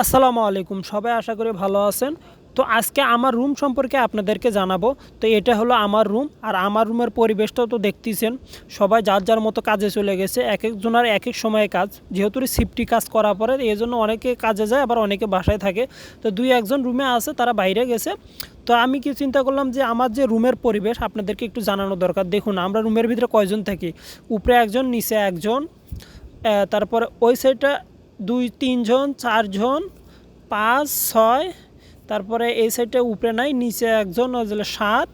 আসসালামু আলাইকুম, সবাই আশা করি ভালো আছেন। তো আজকে আমার রুম সম্পর্কে আপনাদেরকে জানাব। তো এটা হলো আমার রুম, আর আমার রুমের পরিবেশটাও তো দেখতেছেন। সবাই যার যার মতো কাজে চলে গেছে, এক একজনের এক এক সময়ে কাজ। যেহেতু সিফটি কাজ করার পরে এই জন্য অনেকে কাজে যায়, আবার অনেকে বাসায় থাকে। তো দুই একজন রুমে আছে, তারা বাইরে গেছে। তো আমি কি চিন্তা করলাম যে, আমার যে রুমের পরিবেশ আপনাদেরকে একটু জানানো দরকার। দেখুন, আমরা রুমের ভিতরে কয়জন থাকি? উপরে একজন, নিচে একজন। তারপরে ওই সাইডটা দুই, তিনজন, চারজন, পাঁচ, ছয়, তারপরে এই সাইডে উপরে নাই, নিচে একজন সাত,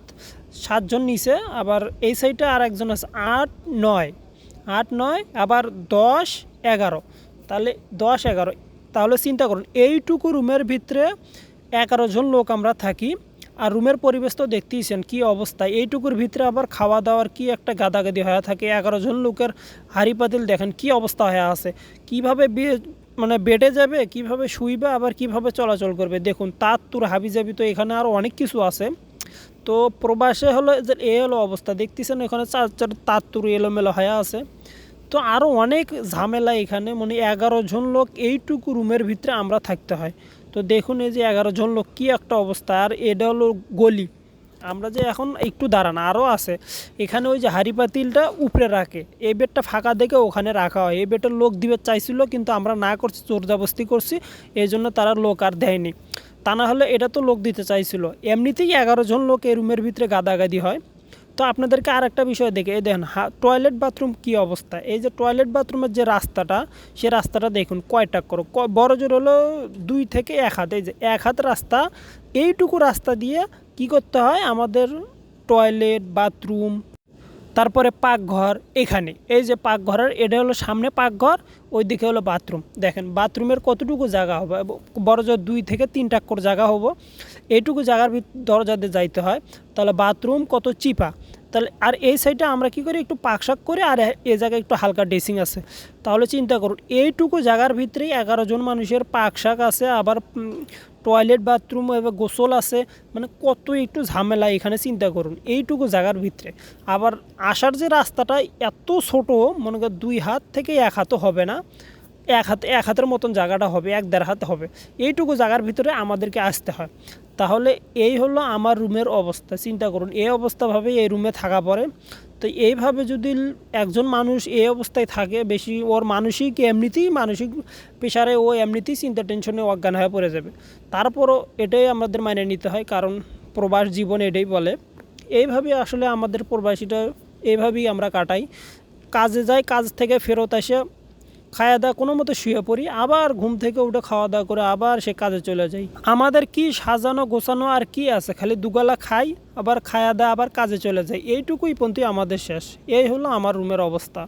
সাতজন নিচে, আবার এই সাইডে আর একজন আছে আট, নয় আট, নয়, আবার দশ, এগারো। তাহলে দশ, এগারো। তাহলে চিন্তা করুন, এইটুকু রুমের ভিতরে এগারো জন লোক আমরা থাকি। আর রুমের পরিবেশ তো দেখতেইছেন, কী অবস্থা? এইটুকুর ভিতরে আবার খাওয়া দাওয়ার কি একটা গাদাগাদি হয়ে থাকে? এগারো জন লোকের হাড়ি পাতিল দেখেন, কি অবস্থা হয়ে আছে? কীভাবে মানে বেডে যাবে, কীভাবে শুইবে, আবার কীভাবে চলাচল করবে? দেখুন তার তুর হাবি যাবি তো এখানে আরও অনেক কিছু আছে। তো প্রবাসে হলো যে এ হলো অবস্থা, দেখতেছেন এখানে চার চার তার তুর এলোমেলো হয়ে আছে। তো আরও অনেক ঝামেলা এখানে মানে এগারো জন লোক এইটুকু রুমের ভিতরে আমরা থাকতে হয়। তো দেখুন এই যে এগারো জন লোক, কী একটা অবস্থা। আর এটা হলো গলি। আমরা যে এখন একটু দাঁড়ান আরও আছে। এখানে ওই যে হাড়ি পাতিলটা উপরে রাখে। এই বেডটা ফাঁকা দেখে ওখানে রাখা হয়। এই বেডের লোক দিবে চাইছিল, কিন্তু আমরা না করছি জোরজাবস্তি করছি। এই জন্য তারা লোক আর দেয়নি। তা না হলে এটা তো লোক দিতে চাইছিল। এমনিতেই এগারো জন লোক এই রুমের ভিতরে গাদাগাদি হয়। তো আপনাদেরকে আর একটা বিষয় দেখে, এই দেখেন টয়লেট বাথরুম কী অবস্থা? এই যে টয়লেট বাথরুমের যে রাস্তাটা, সে রাস্তাটা দেখুন, কয়টা করো? বড় জোর হলো দুই থেকে এক হাত। এই যে এক হাত রাস্তা, এইটুকু রাস্তা দিয়ে কি করতে হয়? আমাদের টয়লেট বাথরুম তারপরে পাকঘর এখানে। এই যে পাকঘরের, এটা হলো সামনে পাকঘর ওই দিকে হলো বাথরুম। দেখেন, বাথরুমের কতটুকু জায়গা হবে? বড় জোর দুই থেকে তিন টাক্কর জায়গা হব, এইটুকু জায়গার ভিত, দরজা দিয়ে যাইতে হয়। তাহলে বাথরুম কত চিপা? তাহলে, আর এই সাইডে আমরা কি করি? একটু পাকশাক করে, আর এই জায়গায় একটু হালকা ড্রেসিং আছে। তাহলে চিন্তা করুন, এইটুকু জায়গার ভিতরেই এগারো জন মানুষের পাকশাক আছে, আবার টয়লেট বাথরুম এবার গোসল আছে। মানে কত একটু ঝামেলা, এখানে চিন্তা করুন। এইটুকু জায়গার ভিতরে। আবার আসার যে রাস্তাটা এত ছোট, মনে কর দুই হাত থেকে এক হাতও হবে না। এক হাত, এক হাতের মতন জায়গাটা হবে, এক দেড় হাত হবে। এইটুকু জায়গার ভিতরে আমাদেরকে আসতে হয়। তাহলে এই হলো আমার রুমের অবস্থা, চিন্তা করুন। এই অবস্থাভাবেই এই রুমে থাকা পড়ে। তো এইভাবে যদি একজন মানুষ এই অবস্থায় থাকে, বেশি ওর মানসিক এমনিতেই মানসিক পেশারে ও এমনিতেই চিন্তা, টেনশনে অজ্ঞান হয়ে পড়ে যাবে। তারপরও এটাই আমাদের মানে নিতে হয়, কারণ প্রবাস জীবন এটাই বলে। এইভাবে আসলে আমাদের প্রবাসীটা এইভাবেই আমরা কাটাই। কাজে যাই, কাজ থেকে ফেরত আসে খাওয়া দাওয়া কোনো মতো শুয়ে পড়ি, আবার ঘুম থেকে উঠে খাওয়া দাওয়া করে আবার সে কাজে চলে যাই। আমাদের কি সাজানো গোছানো আর কি আছে? খালি দুগালা খাই, আবার খাওয়া দাওয়া আবার কাজে চলে যাই। এইটুকুই পন্থী আমাদের শেষ। এই হলো আমার রুমের অবস্থা।